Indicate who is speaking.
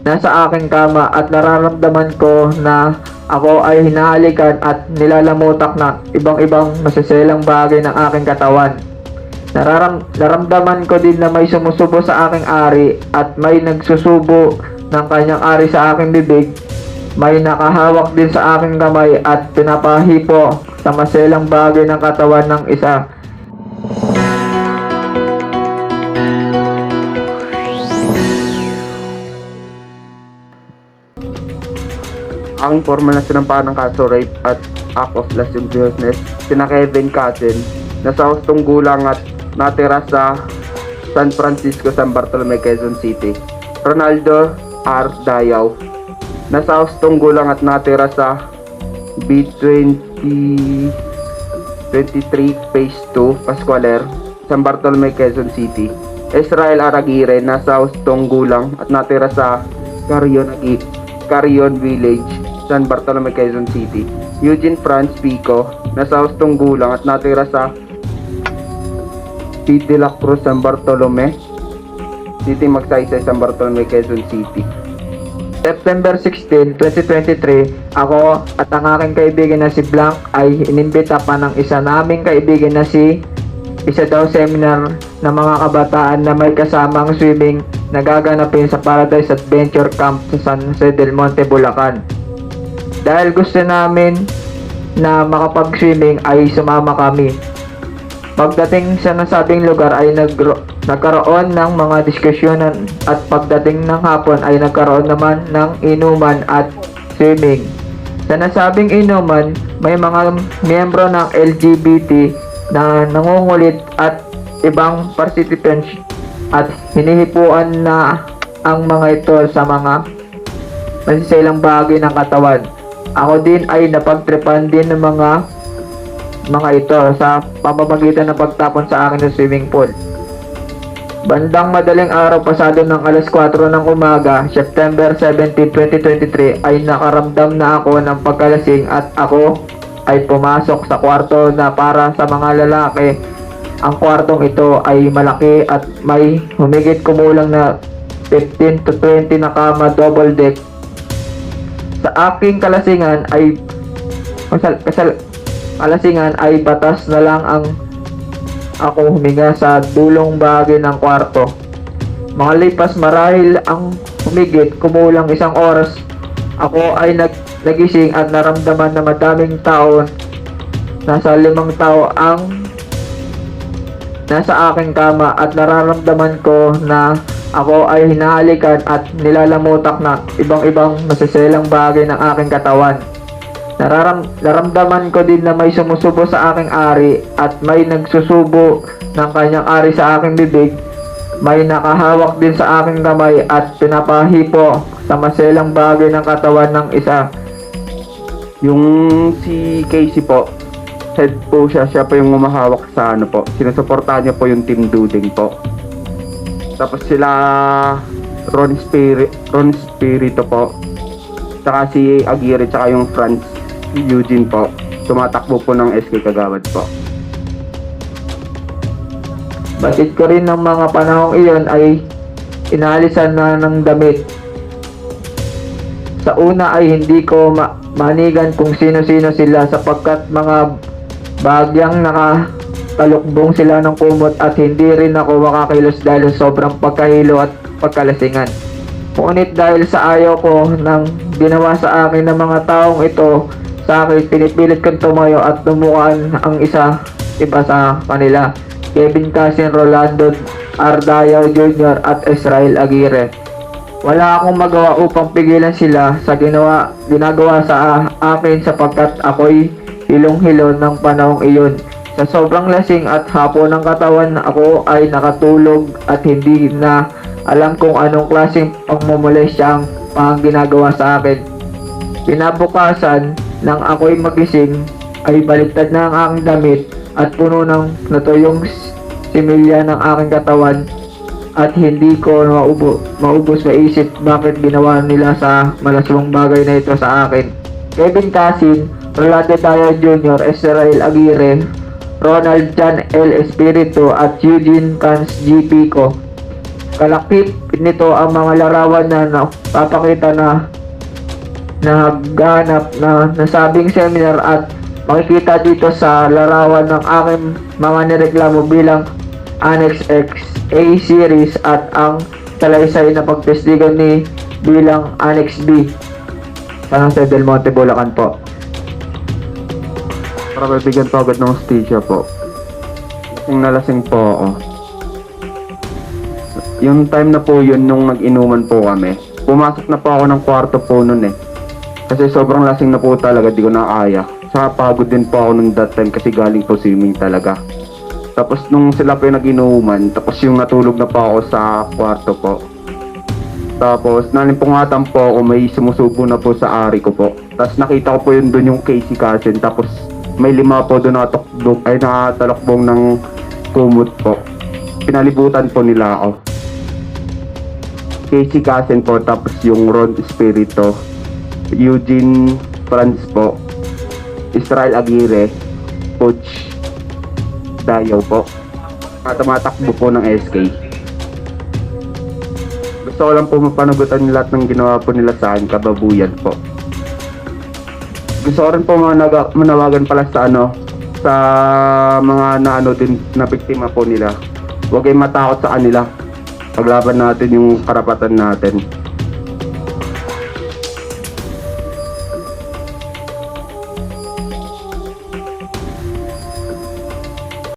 Speaker 1: nasa aking kama at nararamdaman ko na ako ay hinahalikan at nilalamutak na ibang-ibang masiselang bagay ng aking katawan. Nararam naramdaman ko din na may sumusubo sa aking ari at may nagsusubo ng kanyang ari sa aking bibig. May nakahawak din sa aking kamay at pinapahipo sa maselang bagay ng katawan ng isa.
Speaker 2: Ang sinampahan ng kaso rape at act of lasciviousness sina Kevin Cousin na sa hustong gulang at natira sa San Francisco, San Bartolome, Quezon City. Ronaldo R. Dayaw na sa hustong gulang at natira sa B20 23 Phase 2, Pascualer, San Bartolome, Quezon City. Israel Aragire na sa hustong gulang at natira sa Carion, Carion Village, San Bartolome, Quezon City. Eugene Franz Pico na sa hustong gulang at natira sa City La Cruz, San Bartolome, City Magsaysay, San Bartolome, Quezon City.
Speaker 1: September 16, 2023, ako at ang aking kaibigan na si Blanc ay inimbita pa ng isa naming kaibigan na si isa daw seminar ng mga kabataan na may kasamang swimming na gaganapin sa Paradise Adventure Camp sa San Jose del Monte, Bulacan. Dahil gusto namin na makapag-swimming ay sumama kami. Pagdating sa nasabing lugar ay nagro- nagkaroon ng mga diskusyonan at pagdating ng hapon ay nagkaroon naman ng inuman at swimming. Sa nasabing inuman, may mga miyembro ng LGBT na nangungulit at ibang participants at hinihipuan na ang mga ito sa mga masisilang bagay ng katawan. Ako din ay napagtripan din ng mga mga ito sa pamamagitan ng pagtapon sa akin ng swimming pool. Bandang madaling araw pasado ng alas 4 ng umaga, September 17, 2023 ay nakaramdam na ako ng pagkalasing at ako ay pumasok sa kwarto na para sa mga lalaki. Ang kwartong ito ay malaki at may humigit kumulang na 15 to 20 na kama double deck. Sa aking kalasingan ay kasal, kasal, kalasingan ay batas na lang ang ako huminga sa dulong bahagi ng kwarto. Mga lipas marahil ang humigit kumulang isang oras, ako ay nag nagising at naramdaman na madaming tao, nasa limang tao ang nasa aking kama at nararamdaman ko na ako ay hinahalikan at nilalamutak na ibang-ibang masiselang bagay ng aking katawan. Nararam naramdaman ko din na may sumusubo sa aking ari at may nagsusubo ng kanyang ari sa aking bibig. May nakahawak din sa aking kamay at pinapahipo sa maselang bagay ng katawan ng isa.
Speaker 2: Yung si Casey po, head po siya, siya po yung umahawak sa ano po. Sinusuportahan niya po yung team Duding po. Tapos sila Ron Spirit, Ron Spirito po. Tsaka si Aguirre, tsaka yung Franz Eugene po. Tumatakbo po ng SK Kagawad po.
Speaker 1: Batid ko rin ng mga panahong iyon ay inalisan na ng damit. Sa una ay hindi ko ma- manigan kung sino-sino sila sapagkat mga bagyang nakatalukbong sila ng kumot at hindi rin ako makakilos dahil sobrang pagkahilo at pagkalasingan. Ngunit dahil sa ayaw ko ng ginawa sa akin ng mga taong ito, sa akin pinipilit kong tumayo at tumukan ang isa iba sa kanila. Kevin Casin Rolando Ardayaw Jr. at Israel Aguirre. Wala akong magawa upang pigilan sila sa ginawa, ginagawa sa akin sapagkat ako'y hilong-hilo ng panahong iyon. Sa sobrang lasing at hapo ng katawan ako ay nakatulog at hindi na alam kung anong klaseng pagmumulestya ang pang ginagawa sa akin. Pinabukasan nang ako'y magising ay baliktad na ang aking damit at puno ng natuyong similya ng aking katawan at hindi ko maubo, maubos maisip bakit ginawa nila sa malaswang bagay na ito sa akin. Kevin Casin, Rolando Tayo Jr., Israel Aguirre, Ronald Chan L. Espiritu at Eugene Cans G. Pico kalakip nito ang mga larawan na napapakita na nagganap na nasabing seminar at makikita dito sa larawan ng aking mga nireklamo bilang Annex X A series at ang salaysay na pagtestigan ni bilang Annex B sa San Del Monte, Bulacan po.
Speaker 2: Para mabigyan po agad ng hostisya po. Lasing na lasing po ako. Yung time na po yun nung nag-inuman po kami. Pumasok na po ako ng kwarto po nun eh. Kasi sobrang lasing na po talaga, di ko na kaya. Sa pagod din po ako nung that time kasi galing po swimming talaga. Tapos nung sila po yung nag-inuman, tapos yung natulog na po ako sa kwarto po. Tapos nalimpungatan po ako, may sumusubo na po sa ari ko po. Tapos nakita ko po yun doon yung Casey Cousin. Tapos may lima po doon nakatakbong, ay nakatalakbong ng kumot po. Pinalibutan po nila ako. Casey Cousin po, tapos yung Ron Espirito, Eugene Franz po, Israel Aguirre, Coach Dayaw po. At tumatakbo po ng SK. Gusto ko lang po mapanagutan lahat ng ginawa po nila sa akin, kababuyan po. Gusto ko rin po managa, manawagan pala sa ano, sa mga na ano din na biktima po nila. Huwag kayong matakot sa kanila. Paglaban natin yung karapatan natin.